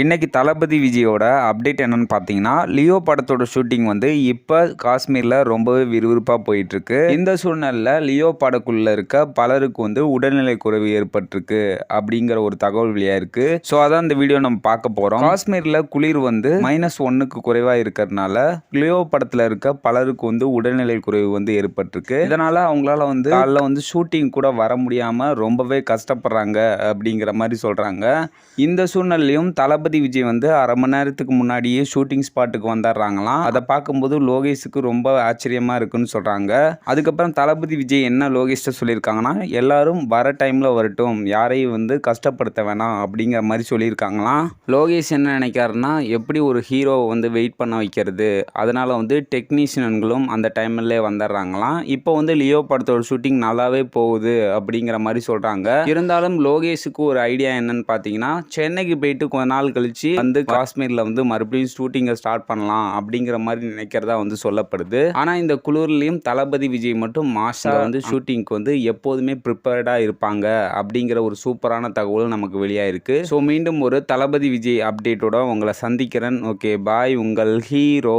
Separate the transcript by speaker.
Speaker 1: இன்றைக்கி தளபதி விஜயோட அப்டேட் என்னன்னு பார்த்தீங்கன்னா லியோ படத்தோட ஷூட்டிங் வந்து இப்போ காஷ்மீரில் ரொம்பவே விறுவிறுப்பாக போயிட்டுருக்கு. இந்த சூழ்நிலையில் லியோ படக்குள்ளே இருக்க பலருக்கு வந்து உடல்நிலை குறைவு ஏற்பட்டிருக்கு அப்படிங்கிற ஒரு தகவல் வழியாக இருக்குது ஸோ அதான் இந்த வீடியோ நம்ம பார்க்க போகிறோம் காஷ்மீரில் குளிர் வந்து மைனஸ் ஒன்றுக்கு குறைவாக இருக்கிறதுனால லியோ படத்தில் இருக்க பலருக்கு வந்து உடல்நிலை குறைவு வந்து ஏற்பட்டிருக்கு. இதனால் அவங்களால வந்து அதில் வந்து ஷூட்டிங் கூட வர முடியாமல் ரொம்பவே கஷ்டப்படுறாங்க அப்படிங்கிற மாதிரி சொல்கிறாங்க இந்த சூழ்நிலையும் தளபதி விஜய் வந்து அரை மணி நேரத்துக்கு முன்னாடியே ஷூட்டிங் ஸ்பாட்டுக்கு வந்துடுறாங்களாம். அதை பார்க்கும்போது லோகேஷுக்கு ரொம்ப ஆச்சரியமா இருக்குன்னு சொல்றாங்க. அதுக்கப்புறம் தளபதி விஜய் என்ன லோகேஷ்ட சொல்லியிருக்காங்கன்னா எல்லாரும் வர டைம்ல வரட்டும் யாரையும் வந்து கஷ்டப்படுத்த வேணாம் அப்படிங்கிற மாதிரி சொல்லியிருக்காங்களாம். லோகேஷ் என்ன நினைக்காருன்னா எப்படி ஒரு ஹீரோவை வந்து வெயிட் பண்ண வைக்கிறது? அதனால வந்து டெக்னீஷியன்களும் அந்த டைம்ல வந்துடுறாங்களாம். இப்போ வந்து லியோ படத்தோட ஷூட்டிங் நல்லாவே போகுது அப்படிங்கிற மாதிரி சொல்றாங்க. இருந்தாலும் லோகேஷுக்கு ஒரு ஐடியா என்னன்னு பார்த்தீங்கன்னா சென்னைக்கு போயிட்டு கொஞ்ச நாள் கழிச்சு வந்து காஷ்மீர்ல வந்து மறுபடியும் ஷூட்டிங்கை ஸ்டார்ட் பண்ணலாம் அப்படிங்கிற மாதிரி நினைக்கிறதா வந்து சொல்லப்படுது. ஆனா இந்த குளிர்லயும் தளபதி விஜய் மட்டும் மாஷா வந்து ஷூட்டிங்க்கு வந்து எப்போதுமே ப்ரிப்பேர்டா இருப்பாங்க அப்படிங்கிற ஒரு சூப்பரான தகவல் நமக்கு வெளியாயிருக்கு. ஸோ மீண்டும் ஒரு தளபதி விஜய் அப்டேட்டோட உங்களை சந்திக்கிறேன். ஓகே பாய் உங்கள் ஹீரோ.